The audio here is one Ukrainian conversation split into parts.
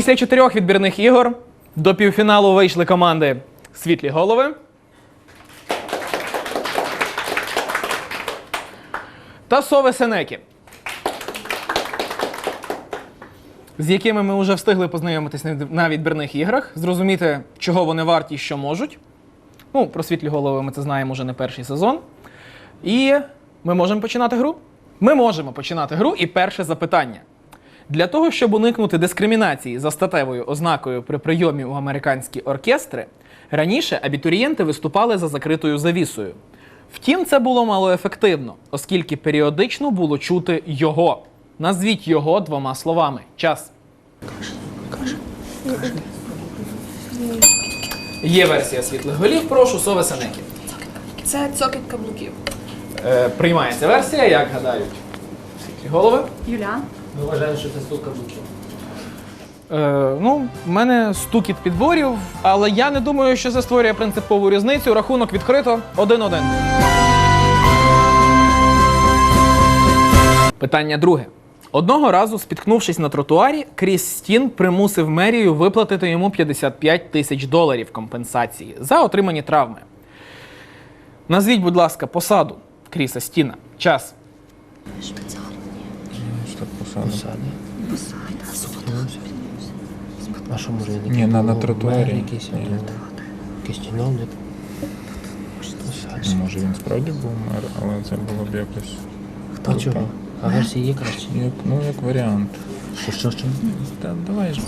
Після чотирьох відбірних ігор до півфіналу вийшли команди Світлі голови та Сови Сенекі. З якими ми вже встигли познайомитись на на відбірних іграх, зрозуміти, чого вони варті і що можуть. Ну, про світлі голови ми це знаємо вже не перший сезон. І ми можемо починати гру? Ми можемо починати гру. І перше запитання. Для того, щоб уникнути дискримінації за статевою ознакою при прийомі у американські оркестри, раніше абітурієнти виступали за закритою завісою. Втім, це було малоефективно, оскільки періодично було чути його. Назвіть його двома словами. Час. Є версія світлих голів, прошу, сови Сенекі. Це цокіт каблуків. Е, приймається версія, як гадають світлі голови. Юля. Ми вважаємо, що це стук каблуків. Е, ну, в мене стукіт підборів, але я не думаю, що це створює принципову різницю. Рахунок відкрито 1-1. Питання друге. Одного разу, спіткнувшись на тротуарі, Кріс Стін примусив мерію виплатити йому 55 тисяч доларів компенсації за отримані травми. Назвіть, будь ласка, посаду Кріса Стіна. Час. Що посада? А що може він Ні, на- на тротуарі. Якийсь, Ні. чиновник. Ну, Може він справді був мер, але це було б якось. Хто чого? А версії є краще? Як, ну, як варіант. Що, що, що? Та давай ж.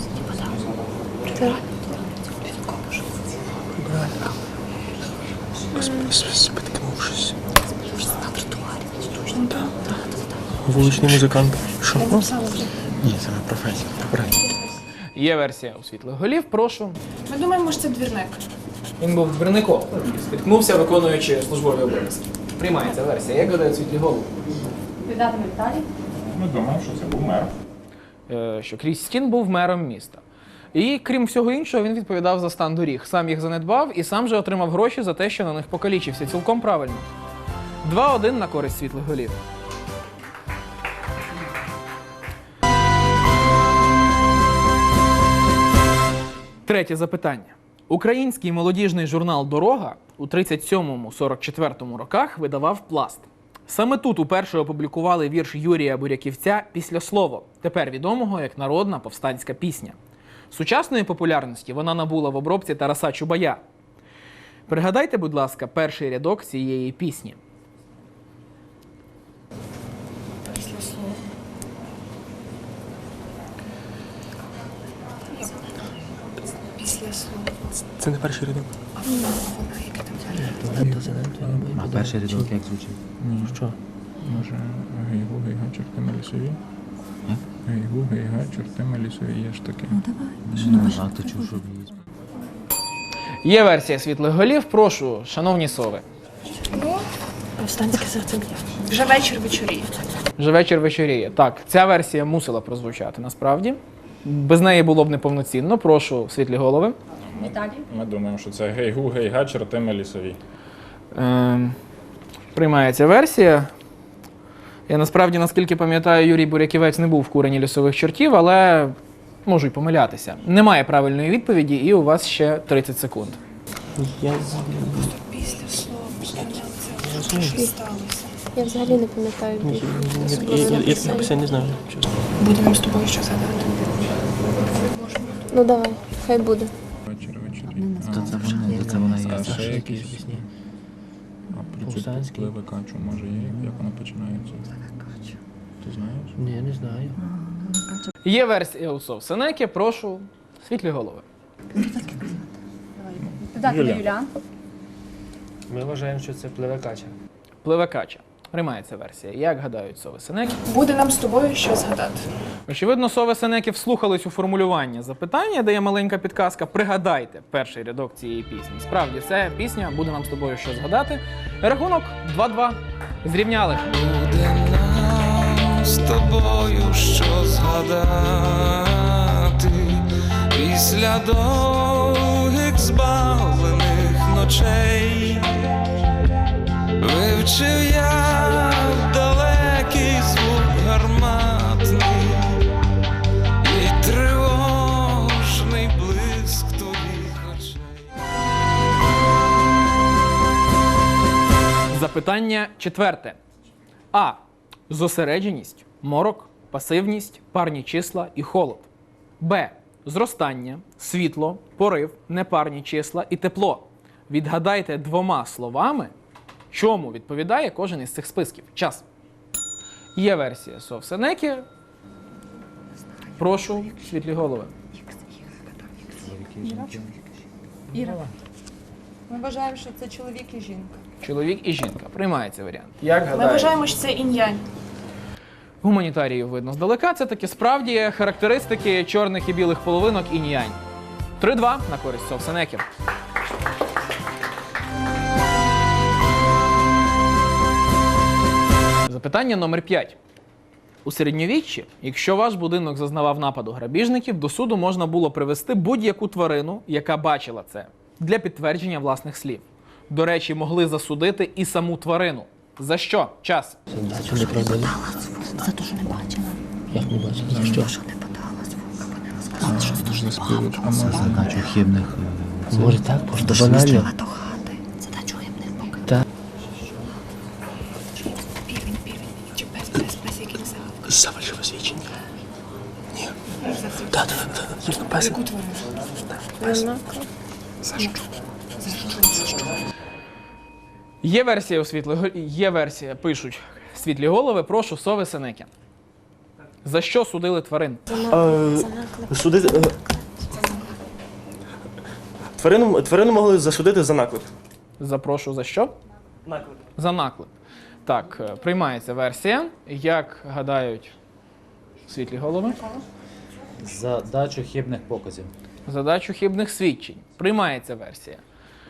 Спіткнувшись. Вуличний музикант. Що? Ні, це не професія. Є версія у світлих голів, прошу. Ми думаємо, що це двірник. Він був двірником, спіткнувся, виконуючи службові обов'язки. Приймається версія. Як гадають світлі голови? Віддатиме Віталій. Ми думаємо, що це був мер. Е, Що Кріс Стін був мером міста. І крім всього іншого, він відповідав за стан доріг. Сам їх занедбав і сам же отримав гроші за те, що на них покалічився. Цілком правильно. 2-1 на користь світлих голів. Третє запитання. Український молодіжний журнал Дорога у 37-44 роках видавав пласт. Саме тут уперше опублікували вірш Юрія Буряківця після слово, тепер відомого як народна повстанська пісня. Сучасної популярності вона набула в обробці Тараса Чубая. Пригадайте, будь ласка, перший рядок цієї пісні. Після слова. Це не перший рядок. А перший рядок як звучить? Ну Що? Може, гейгу, гейга, чортима лісові? Гейгу, гейга, чортима лісові. Є ж таке. А ти чув, що Є версія світлих голів. Прошу, шановні сови. Повстанське серце б'є. Вже вечір вечоріє. Вже вечір вечоріє. Так, ця версія мусила прозвучати насправді. Без неї було б неповноцінно. Прошу, світлі голови. Віталій. Ми думаємо, що це гейгу, гейга, чортима лісові. Е, приймається версія. Я насправді, наскільки пам'ятаю, Юрій Буряківець не був в курені лісових чортів, але можу й помилятися. Немає правильної відповіді, і у вас ще 30 секунд. Я Після слова. Це що сталося. Я взагалі не пам'ятаю більше. я написав, не знаю. Буде нам з тобою що задати. Ну давай, хай буде. Вечір вечорі. То це вона, то це вона є. А ще якісь пісні. А пливе качу, може є, як вона починається? Ти знаєш? Ні, не знаю. Є версія у Сов Сенекі, прошу, світлі голови. Юля. Юля. Ми вважаємо, що це пливе кача. Пливе кача. Приймається версія. Як гадають сови Сенекі? Буде нам з тобою що згадати. Очевидно, сови Сенекі вслухались у формулювання запитання, де є маленька підказка. Пригадайте перший рядок цієї пісні. Справді, це пісня буде нам з тобою що згадати. Рахунок 2-2. Зрівняли. Буде нам з тобою що згадати після довгих збавлених ночей вивчив я далекий звук гарматний і тривожний блиск твоїх очей. Запитання четверте. А. Зосередженість, морок, пасивність, парні числа і холод. Б. Зростання, світло, порив, непарні числа і тепло. Відгадайте двома словами чому відповідає кожен із цих списків. Час. Є версія Совсенекі. Прошу, світлі голови. Ми вважаємо, що це чоловік і жінка. Чоловік і жінка. Приймається варіант. Як Ми вважаємо, що це інь-янь. Гуманітаріїв видно здалека. Це таки справді характеристики чорних і білих половинок інь-янь. 3-2 на користь Совсенеків. Запитання номер 5. У середньовіччі, якщо ваш будинок зазнавав нападу грабіжників, до суду можна було привести будь-яку тварину, яка бачила це, для підтвердження власних слів. До речі, могли засудити і саму тварину. За що? Час. Дачу не продали. За те, що не бачила. Як не бачив? За що? Що не подала звука, вони розказали, що це дуже може хибних е, Може так, банально. Багато хати. Це дачу гімних поки. Так. Півень, півень. Чи пес, пес, пес, який не загав. За фальшиве свідчення. Ні. Так, так, так. так. Пес. Яку тварину? Є версія у світлі є версія, пишуть світлі голови. Прошу, сови Сенекі. За що судили тварин? Суди... е, Тварину, тварину могли засудити за наклеп. Запрошу за що? Наклеп. За наклеп. Так, е, приймається версія. Як гадають світлі голови? за дачу хибних показів. Задачу хибних свідчень. Приймається версія.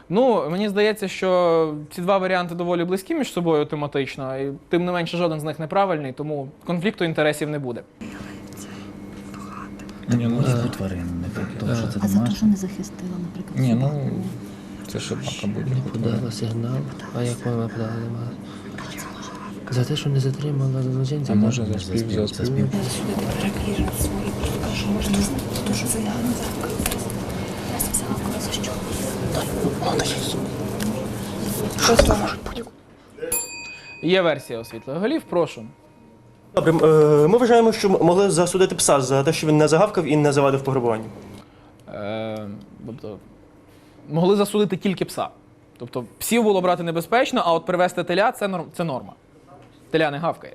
Ну, мені здається, що ці два варіанти доволі близькі між собою тематично, і тим не менше жоден з них неправильний, тому конфлікту інтересів не буде. Ні, ну, Яку тварину, не про те, що це А за те, що не захистила, наприклад, ні, ну це собака буде. Подала сигнал. А як мама подала? За те, що не затримала А злочинця. може Заспів, заспів, заспів. заспів. Сюди перекріжуть свої. Що можна знати, то що це я. Я загав, за що? Просто Є версія у світлих голів, прошу. Добре, е, ми вважаємо, що могли засудити пса за те, що він не загавкав і не завадив пограбуванню. Е, тобто, могли засудити тільки пса. Тобто псів було брати небезпечно, а от привезти теля це, норм, це норма. Теля не гавкає.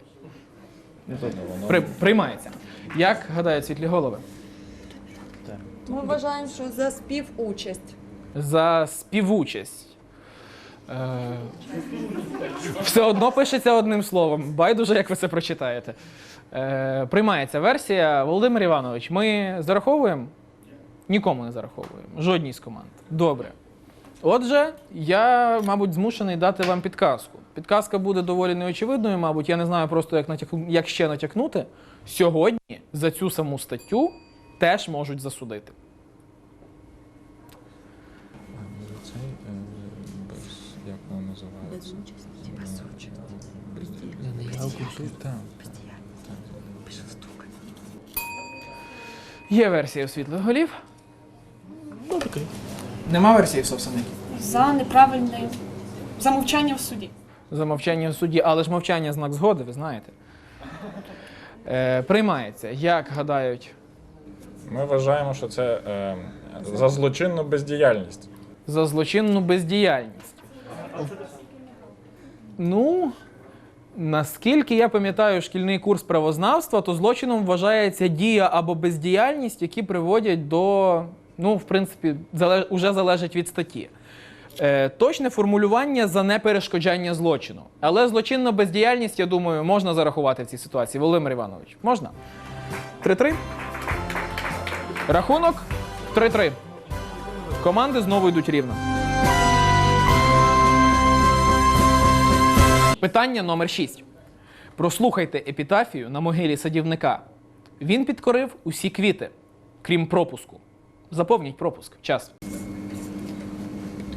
Тобто, при, приймається. Як гадають світлі голови? Ми вважаємо, що за співучасть. За співучасть. Е, все одно пишеться одним словом. Байдуже, як ви це прочитаєте. Е, приймається версія. Володимир Іванович, ми зараховуємо? Нікому не зараховуємо. Жодній з команд. Добре. Отже, я, мабуть, змушений дати вам підказку. Підказка буде доволі неочевидною, мабуть. Я не знаю просто, як, натяк... як ще натякнути. Сьогодні за цю саму статтю теж можуть засудити. Цей без як воно називається? Є версія у світлих голів. Нема версії в Совсаникі. за неправильне замовчання в суді. За мовчання в суді, але ж мовчання знак згоди, ви знаєте. Е, приймається. Як гадають Ми вважаємо, що це е, за злочинну бездіяльність. за злочинну бездіяльність? Ну, наскільки я пам'ятаю шкільний курс правознавства, то злочином вважається дія або бездіяльність, які приводять до, ну, в принципі, зале, уже залежить від статті. Е, точне формулювання за неперешкоджання злочину. Але злочинну бездіяльність, я думаю, можна зарахувати в цій ситуації. Володимир Іванович, можна? 3-3? Рахунок 3-3. Команди знову йдуть рівно. Питання номер 6. Прослухайте епітафію на могилі садівника. Він підкорив усі квіти, крім пропуску. Заповніть пропуск. Час.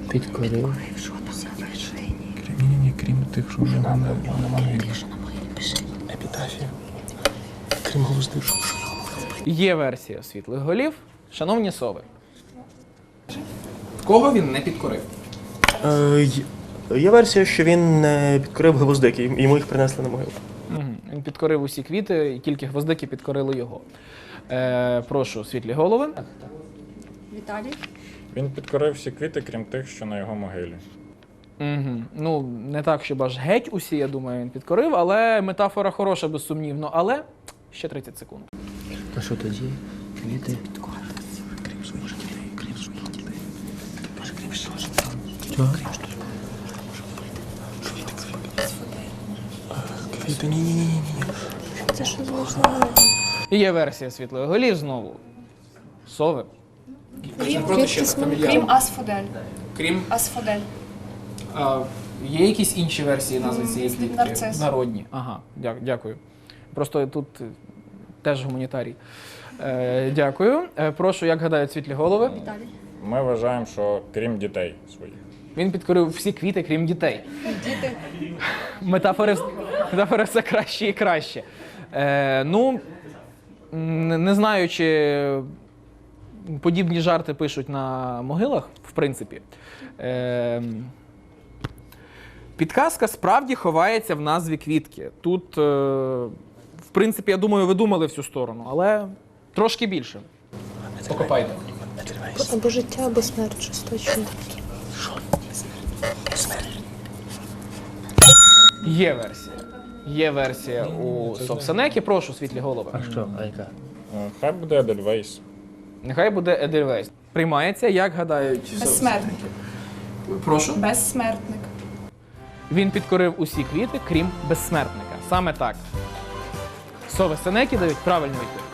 Підкорив. Що там на вершині? Крім, ні, ні, крім тих, що в нього на, могилі. Що? Епітафія. Крім глуздишу. Є версія світлих голів. Шановні сови. Кого він не підкорив? Е, Є версія, що він не підкорив гвоздики, і йому їх принесли на могилу. Мгм. Він підкорив усі квіти, і тільки гвоздики підкорили його. Е, прошу, світлі голови. Віталій. Він підкорив всі квіти, крім тих, що на його могилі. Угу. Ну, не так, щоб аж геть усі, я думаю, він підкорив, але метафора хороша, безсумнівно. Але ще 30 секунд. А що тоді? Квіти? Квіти, ні, ні, ні, ні. Це що? І є версія світлої голів знову. Сови. Крім, фамільярно. крім асфодель. Крім Асфодель. а, є якісь інші версії назви цієї квітки? нарцис. Народні. Ага, дя- дякую. Просто тут теж гуманітарій. Е, дякую. Е, прошу, як гадають світлі голови. Віталій. Ми вважаємо, що крім дітей своїх. Він підкорив всі квіти, крім дітей. Діти. Метафори, метафори все краще і краще. Е, ну, не, не знаю, чи подібні жарти пишуть на могилах, в принципі. Е, підказка справді ховається в назві квітки. Тут, е, в принципі, я думаю, ви думали в цю сторону, але трошки більше. Покопайте. Або життя, або смерть, щось точно. Є версія. Є версія у Совсенекі. Прошу, світлі голови. А що? А яка? Е, Хай буде Едельвейс. Нехай буде Едельвейс. Приймається, як гадають. Безсмертник. Прошу. Безсмертник. Він підкорив усі квіти, крім безсмертника. Саме так. Сови Сенекі дають правильну відповідь.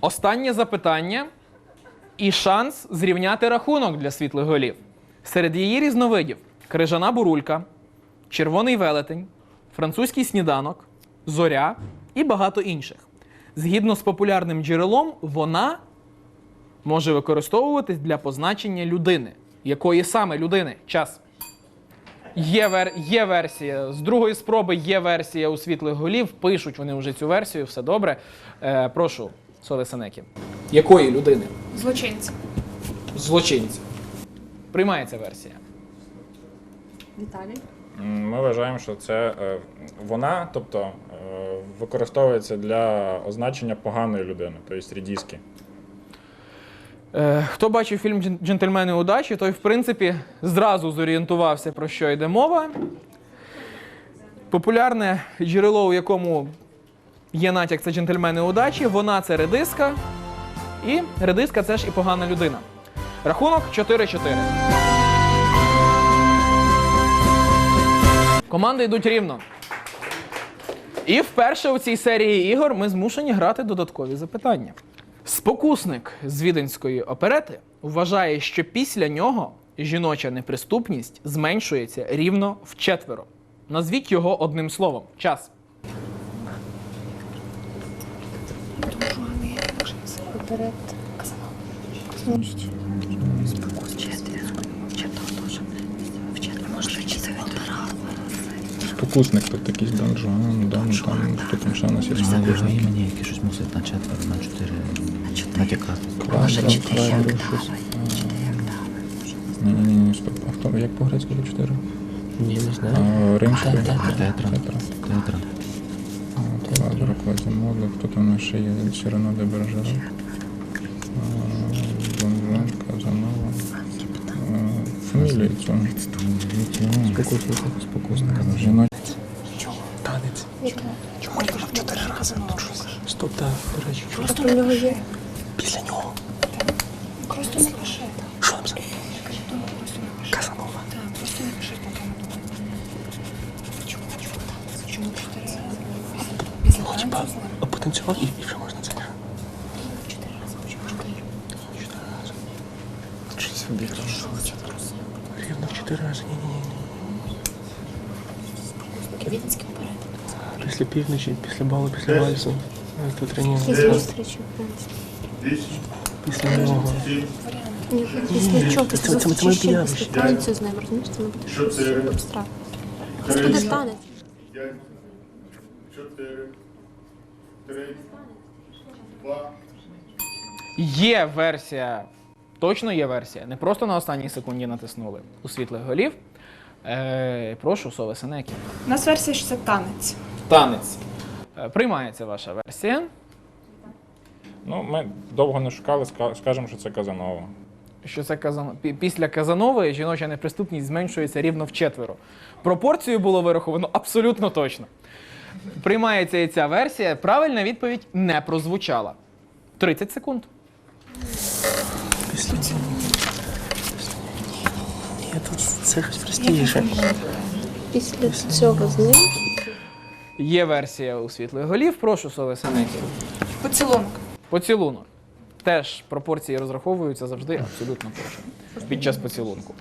Останнє запитання і шанс зрівняти рахунок для світлих голів. Серед її різновидів крижана бурулька, червоний велетень, французький сніданок, зоря і багато інших. Згідно з популярним джерелом, вона може використовуватись для позначення людини. Якої саме людини? Час. Є, вер... є версія. З другої спроби є версія у світлих голів. Пишуть вони вже цю версію, все добре. Е, прошу, Соли Сенекі. Якої людини? Злочинці. Злочинця. Приймається версія. Віталій. Ми вважаємо, що це е, вона, тобто е, використовується для означення поганої людини, тобто рідіски. Е, хто бачив фільм Джентльмени удачі, той, в принципі, зразу зорієнтувався, про що йде мова. Популярне джерело, у якому є натяк, це джентльмени удачі. Вона це редиска. І редиска це ж і погана людина. Рахунок 4-4. Команди йдуть рівно. І вперше у цій серії ігор ми змушені грати додаткові запитання. Спокусник з віденської оперети вважає, що після нього жіноча неприступність зменшується рівно вчетверо. Назвіть його одним словом. Час. Вперед. Спокусник, тут якийсь донжон, дон, там, хто там ще у нас є Кожне спокусник. імені, яке щось мусить на четверо, на чотири натякати. Квадро, квадро, щось. Ні, ні, ні, стоп. А хто, як по-грецьки до 4? Ні, не знаю. А, римською? Тетра. Тетра. Театра. А, Квадро, Квазімодло, хто там у нас ще є? Сирено де Бержерак. Донжон, Казанова. А, Фамілію цього. Спокусник. Спокусник. Жіночі. Танець. Чому я в чотири рази? Стоп, так, до речі. Просто в нього є. Після нього. Просто напиши. Що там за? Казанова. Так, просто напиши потім. Чому? Чому чотири рази? Після Ну, типа, потанцював і, і вже можна це. чотири рази. Чотири рази. Чи це бігало? Рівно чотири рази. Ні, ні, ні. Віденський оперет. Після півночі, після балу, після вальсу. Е, Тут раніше. Зустрічі, в принципі. Після нього. Після чого? Після зустрічі, після танцю з ним, розумієш? Це не буде щось абстрактне. Це буде танець. Є версія Точно є версія. Не просто на останній секунді натиснули у світлих голів. Е, прошу, Сове Сенекі. У нас версія, що це танець. Танець. Е, приймається ваша версія. Ну, ми довго не шукали, ска- скажемо, що це Казанова. Що це Казан... пі- після Казанової жіноча неприступність зменшується рівно в четверо. Пропорцію було вираховано абсолютно точно. Приймається і ця версія. Правильна відповідь не прозвучала. 30 секунд. Після цього. Ні, тут це щось простіше. Після цього з ним Є версія у світлих голів. Прошу, Сове Сенекі. Поцілунок. Поцілунок. Теж пропорції розраховуються завжди абсолютно точно. Під час поцілунку.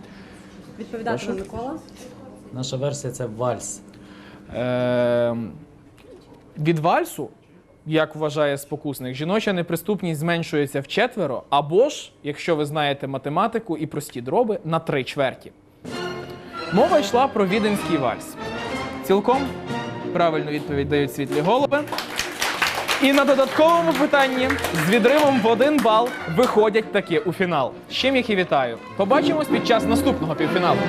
Відповідатиме Микола. Наша версія це вальс. Ем, від вальсу, як вважає спокусник, жіноча неприступність зменшується в четверо, або ж, якщо ви знаєте математику і прості дроби, на три чверті. Мова йшла про віденський вальс. Цілком правильну відповідь дають світлі голови. І на додатковому питанні з відривом в один бал виходять таки у фінал. З чим їх і вітаю. Побачимось під час наступного півфіналу.